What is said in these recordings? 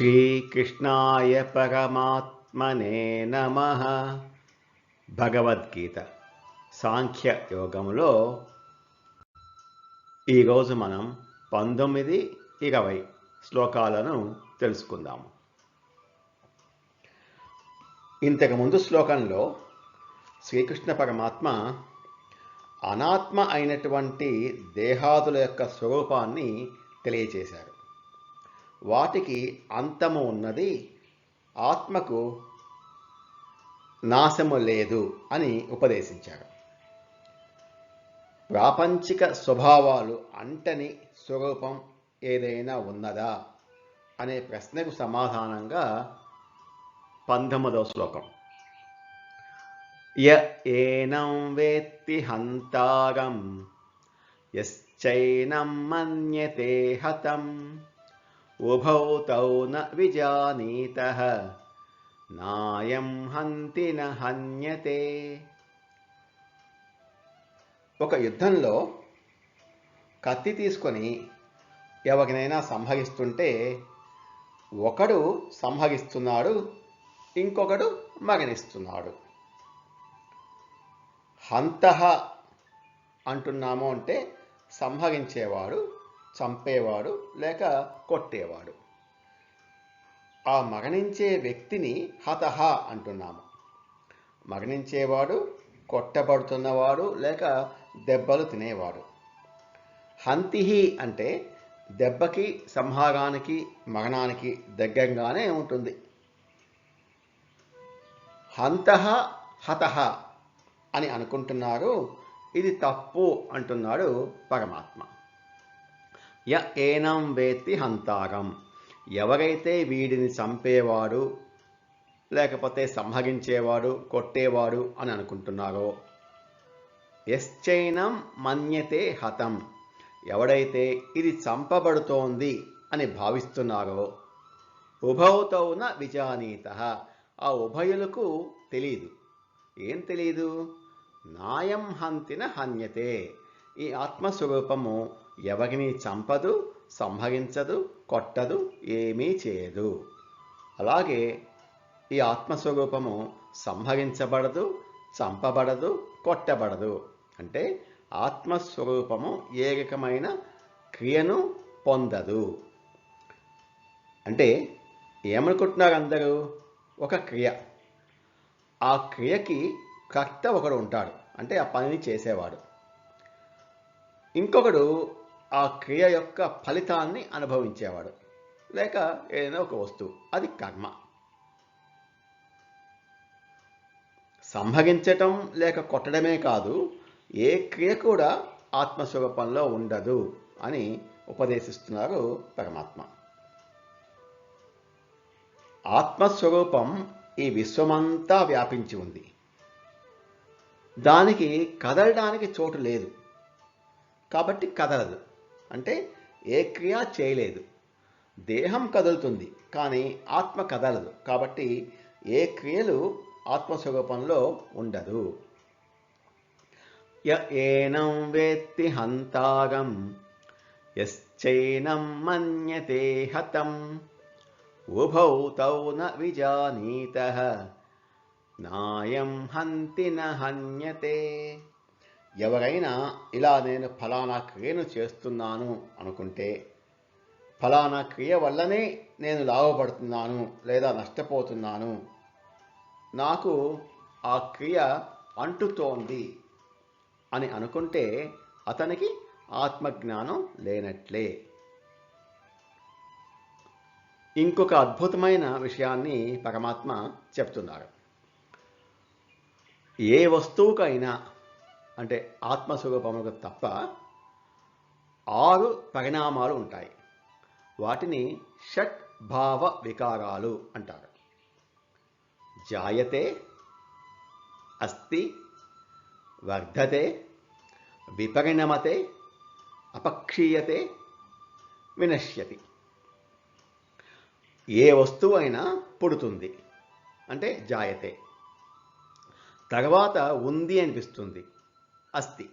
శ్రీకృష్ణాయ పరమాత్మనే నమ. భగవద్గీత సాంఖ్య యోగంలో ఈరోజు మనం పంతొమ్మిది ఇరవై శ్లోకాలను తెలుసుకుందాము. ఇంతకుముందు శ్లోకంలో శ్రీకృష్ణ పరమాత్మ అనాత్మ అయినటువంటి దేహాదుల యొక్క స్వరూపాన్ని తెలియచేశారు వాటికి అంతము ఉన్నది. ఆత్మకు నాశము లేదు అని ఉపదేశించారు ప్రాపంచిక స్వభావాలు అంటని స్వరూపం ఏదైనా ఉన్నదా అనే ప్రశ్నకు సమాధానంగా పంతొమ్మిదవ శ్లోకం. య ఏనం వేత్తి హంతారం యశ్చైనం మన్యతే హతం. ఉభౌ తౌ న విజానీత. నాయం హంతి హన్యతే. ఒక యుద్ధంలో కత్తి తీసుకొని ఎవరినైనా సంహరిస్తుంటే ఒకడు సంహరిస్తున్నాడు ఇంకొకడు మరణిస్తున్నాడు. హంతహ అంటున్నాము అంటే సంహరించేవాడు చంపేవాడు లేక కొట్టేవాడు. ఆ మరణించే వ్యక్తిని హతహ అంటున్నాము. మరణించేవాడు కొట్టబడుతున్నవాడు లేక దెబ్బలు తినేవాడు. హంతిహి అంటే దెబ్బకి సంహారానికి మరణానికి దగ్గరగానే ఉంటుంది. హంతహ హతహ అని అనుకుంటున్నారు. ఇది తప్పు అంటున్నాడు పరమాత్మ. య ఏనం వేత్తి హంతారం ఎవరైతే వీడిని చంపేవాడు లేకపోతే సంహరించేవాడు కొట్టేవాడు అని అనుకుంటున్నారో ఎశ్చైనం మన్యతే హతం. ఎవడైతే ఇది చంపబడుతోంది అని భావిస్తున్నారో ఉభౌతౌన విజానీత. ఆ ఉభయులకు తెలియదు ఏం తెలియదు నాయం హంతిన హన్యతే. ఈ ఆత్మస్వరూపము ఎవరిని చంపదు సంహరించదు కొట్టదు ఏమీ చేయదు. అలాగే ఈ ఆత్మస్వరూపము సంహరించబడదు చంపబడదు కొట్టబడదు. అంటే ఆత్మస్వరూపము ఏ రకమైన క్రియను పొందదు. అంటే ఏమనుకుంటున్నారు అందరూ? ఒక క్రియ. ఆ క్రియకి కర్త ఒకడు ఉంటాడు. అంటే ఆ పనిని చేసేవాడు. ఇంకొకడు ఆ క్రియ యొక్క ఫలితాన్ని అనుభవించేవాడు. లేక ఏదైనా ఒక వస్తువు అది కర్మ. సంభవించటం లేక కొట్టడమే కాదు ఏ క్రియ కూడా ఆత్మస్వరూపంలో ఉండదు అని ఉపదేశిస్తున్నారు పరమాత్మ. ఆత్మస్వరూపం ఈ విశ్వమంతా వ్యాపించి ఉంది. దానికి కదలడానికి చోటు లేదు. కాబట్టి కదలదు. అంటే ఏ క్రియ చేయలేదు. దేహం కదులుతుంది కానీ ఆత్మ కదలదు. కాబట్టి ఏ క్రియలు ఆత్మస్వరూపంలో ఉండదు. య ఏనం వేత్తి హంతాగం యశ్చైనం మన్యతే హతం ఉభౌ తౌ న విజానీత నాయం హంతి న హన్యతే. ఎవరైనా ఇలా నేను ఫలానా క్రియను చేస్తున్నాను అనుకుంటే ఫలానా క్రియ వల్లనే నేను లాభపడుతున్నాను లేదా నష్టపోతున్నాను. నాకు ఆ క్రియ అంటుతోంది అని అనుకుంటే అతనికి ఆత్మజ్ఞానం లేనట్లే. ఇంకొక అద్భుతమైన విషయాన్ని పరమాత్మ చెప్తున్నారు. ఏ వస్తువుకైనా అంటే ఆత్మస్వరూపములకు తప్ప ఆరు పరిణామాలు ఉంటాయి. వాటిని షట్ భావ వికారాలు అంటారు. జాయతే అస్తి వర్ధతే విపరిణమతే అపక్షీయతే వినశ్యతి. ఏ వస్తువు అయినా పుడుతుంది. అంటే జాయతే. తర్వాత ఉంది అనిపిస్తుంది. అస్తి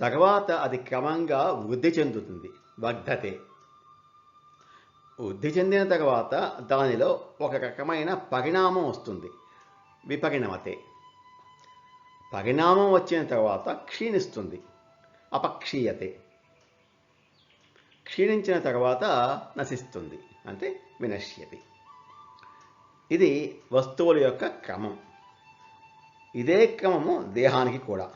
తర్వాత అది క్రమంగా వృద్ధి చెందుతుంది వర్ధతే వృద్ధి చెందిన తర్వాత దానిలో ఒక రకమైన పరిణామం వస్తుంది విపరిణమతే. పరిణామం వచ్చిన తర్వాత క్షీణిస్తుంది అపక్షీయతే. క్షీణించిన తర్వాత నశిస్తుంది అంటే వినశ్యతి. ఇది వస్తువుల యొక్క క్రమం. ఇదే క్రమము దేహానికి కూడా.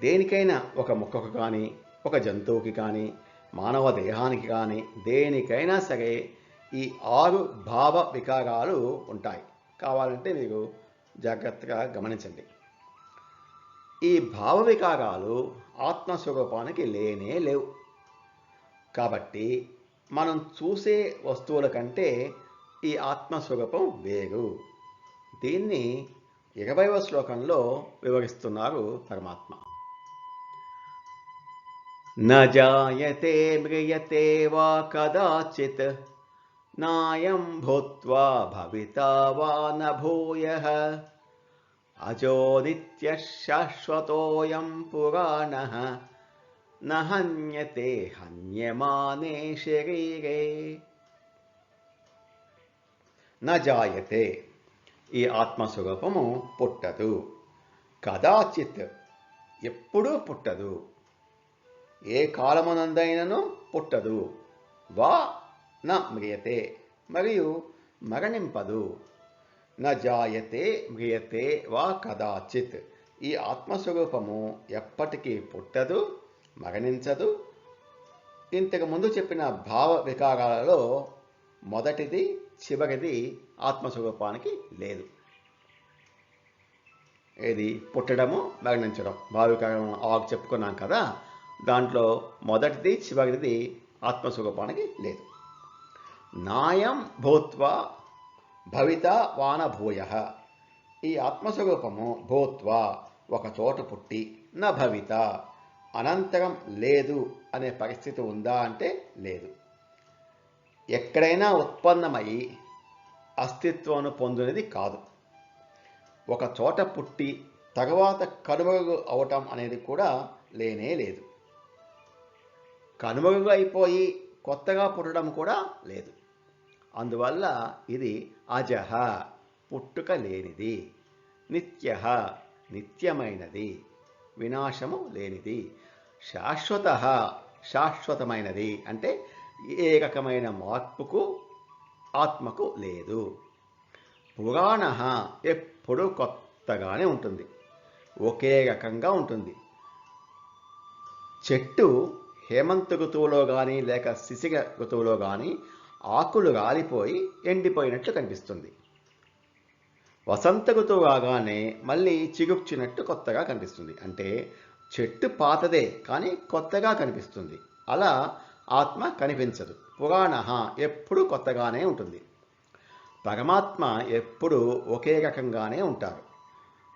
దేనికైనా ఒక మొక్కకు కానీ ఒక జంతువుకి కానీ మానవ దేహానికి కానీ దేనికైనా సరే ఈ ఆరు భావ వికారాలు ఉంటాయి. కావాలంటే మీరు జాగ్రత్తగా గమనించండి. ఈ భావ వికారాలు ఆత్మస్వరూపానికి లేనే లేవు. కాబట్టి మనం చూసే వస్తువుల కంటే ఈ ఆత్మస్వరూపం వేరు. దీన్ని ఇరవైవ శ్లోకంలో వివరిస్తున్నారు పరమాత్మ. నజాయతే మ్రియతే వా కదాచిత్ నాయం భూత్వా భవితా వా నభూయ అజోదిత్య శాశ్వతోయం పురాణ నహన్యతే హన్యమానే శరీరే. నజాయతే ఈ ఆత్మస్వరూపము పుట్టదు. కదాచిత్ ఎప్పుడూ పుట్టదు. ఏ కాలమునందైనను పుట్టదు. వా న మ్రియతే మరియు మరణింపదు. న జాయతే మ్రియతే వా కదాచిత్. ఈ ఆత్మస్వరూపము ఎప్పటికీ పుట్టదు మరణించదు. ఇంతకు ముందు చెప్పిన భావ వికారాలలో మొదటిది చివరిది ఆత్మస్వరూపానికి లేదు. ఏది? పుట్టడము మరణించడం. భావికారం ఆకు చెప్పుకున్నాం కదా దాంట్లో మొదటిది చివరిది ఆత్మస్వరూపానికి లేదు. నాయం భూత్వ భవిత వానభూయ. ఈ ఆత్మస్వరూపము భూత్వ ఒక చోట పుట్టి న భవిత అనంతరం లేదు అనే పరిస్థితి ఉందా అంటే లేదు. ఎక్కడైనా ఉత్పన్నమై అస్తిత్వాన్ని పొందినది కాదు. ఒక చోట పుట్టి తర్వాత కనుమరుగు అవటం అనేది కూడా లేనే లేదు. కనుమరుగు అయిపోయి కొత్తగా పుట్టడం కూడా లేదు. అందువల్ల ఇది అజహ పుట్టుక లేనిది నిత్య నిత్యమైనది వినాశము లేనిది శాశ్వత శాశ్వతమైనది అంటే ఏ రకమైన మార్పుకు ఆత్మకు లేదు. పురాణ ఎప్పుడూ కొత్తగానే ఉంటుంది. ఒకే రకంగా ఉంటుంది. చెట్టు హేమంత ఋతువులో కానీ లేక శిశిర ఋతువులో కానీ ఆకులు రాలిపోయి ఎండిపోయినట్లు కనిపిస్తుంది. వసంత ఋతువు రాగానే మళ్ళీ చిగుర్చినట్టు కొత్తగా కనిపిస్తుంది. అంటే చెట్టు పాతదే కానీ కొత్తగా కనిపిస్తుంది. అలా ఆత్మ కనిపించదు. పురాణ ఎప్పుడు కొత్తగానే ఉంటుంది. పరమాత్మ ఎప్పుడు ఒకే రకంగానే ఉంటారు.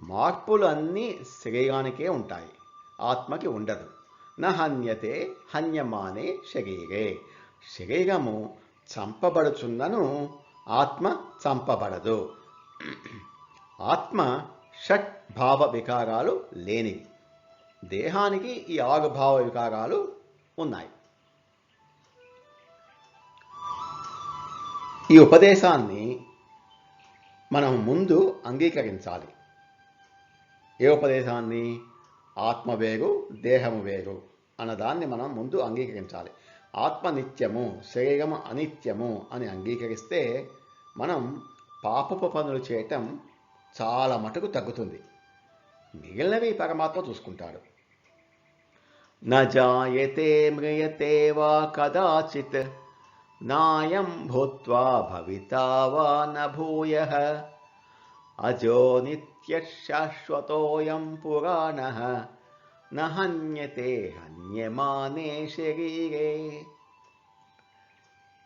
మార్పులు అన్నీ శరీరానికే ఉంటాయి. ఆత్మకి ఉండదు. న హన్యతే హన్యమానే శరీరే. శరీరము చంపబడుచున్నను ఆత్మ చంపబడదు. ఆత్మ షట్ భావ వికారాలు లేనివి. దేహానికి ఈ ఆరు భావ వికారాలు ఉన్నాయి. ఈ ఉపదేశాన్ని మనం ముందు అంగీకరించాలి. ఏ ఉపదేశాన్ని? ఆత్మ వేరు దేహము వేరు అన్నదాన్ని మనం ముందు అంగీకరించాలి. ఆత్మ నిత్యము శరీరము అనిత్యము అని అంగీకరిస్తే మనం పాపపు పనులు చేయటం చాలా మటుకు తగ్గుతుంది. మిగిలినవి పరమాత్మ చూసుకుంటాడు. న జాయతే మ్రియతే వా నాయం భూత్వా భవితావా నభూయ. న భూయః అజో నిత్యశాశ్వతోయం పురాణ. నహన్యతే హన్యతే హన్యమానే శరీరే.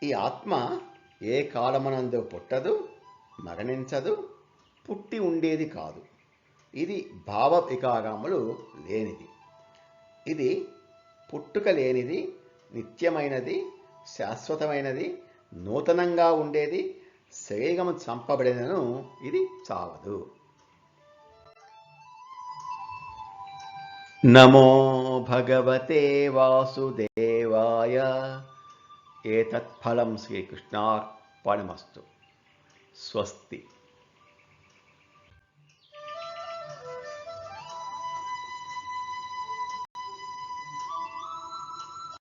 ఈ ఆత్మ ఏ కాలమనందు పుట్టదు మరణించదు పుట్టి ఉండేది కాదు. ఇది భావ వికారములు లేనిది. ఇది పుట్టుక లేనిది నిత్యమైనది శాశ్వతమైనది నూతనంగా ఉండేది శరీరము చంపబడినను ఇది చావదు. నమో భగవతే వాసుదేవాయ. ఏతత్ఫలం శ్రీకృష్ణార్పణమస్తు. స్వస్తి.